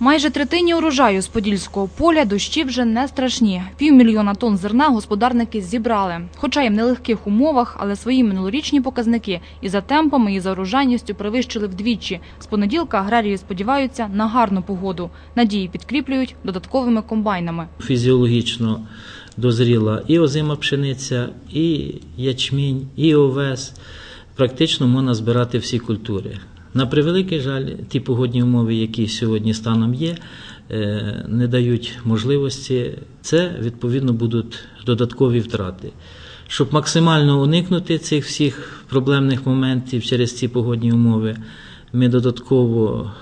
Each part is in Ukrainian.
Майже третині урожаю з подільського поля дощі вже не страшні. Півмільйона тонн зерна господарники зібрали. Хоча й в нелегких умовах, але свої минулорічні показники і за темпами, і за урожайністю перевищили вдвічі. З понеділка аграрії сподіваються на гарну погоду. Надії підкріплюють додатковими комбайнами. фізіологічно дозріла і озима пшениця, і ячмінь, і овес. Практично можна збирати всі культури. На превеликий жаль, ті погодні умови, які сьогодні станом є, е, не дають можливості. Це відповідно будуть додаткові втрати. Щоб максимально уникнути цих всіх проблемних моментів через ці погодні умови, ми додатково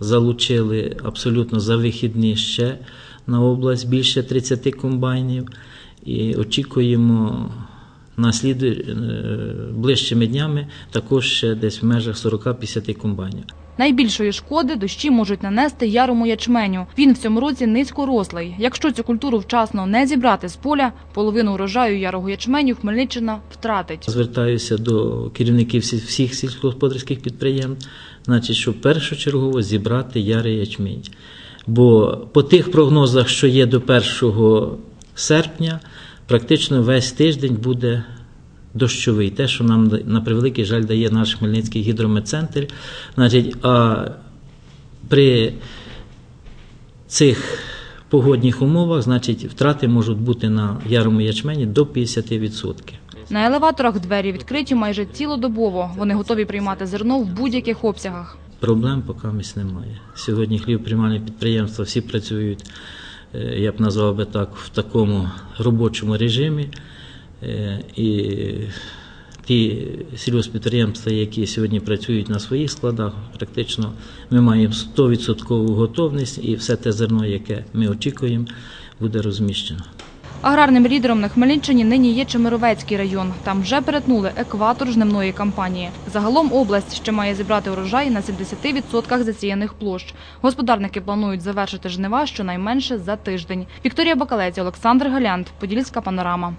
залучили абсолютно за вихідні ще на область більше 30 комбайнів і очікуємо на сліду е, ближчими днями також ще десь в межах 40-50 комбайнів. Найбільшої шкоди дощі можуть нанести ярому ячменю. Він в цьому році низькорослий. Якщо цю культуру вчасно не зібрати з поля, половину урожаю ярого ячменю Хмельниччина втратить. Звертаюся до керівників всіх сільськогосподарських підприємств, значить, щоб першочергово зібрати ярий ячмінь. Бо по тих прогнозах, що є до 1 серпня, практично весь тиждень буде дощовий. Те, що нам на превеликий жаль дає наш Хмельницький гідрометцентр. Значить, а при цих погодних умовах, значить, втрати можуть бути на ярому ячмені до 50%. На елеваторах двері відкриті майже цілодобово. Вони готові приймати зерно в будь-яких обсягах. Проблем поки немає. Сьогодні хлібоприймальні підприємства всі працюють, я б назвав би так, в такому робочому режимі. Е, І ті сільгоспідприємства, які сьогодні працюють на своїх складах, практично ми маємо 100% готовність і все те зерно, яке ми очікуємо, буде розміщено. Аграрним лідером на Хмельниччині нині є Чемеровецький район. Там вже перетнули екватор жнивної кампанії. Загалом область ще має зібрати урожай на 70% засіяних площ. Господарники планують завершити жнива щонайменше за тиждень. Вікторія Бакалець, Олександр Галянт, Подільська панорама.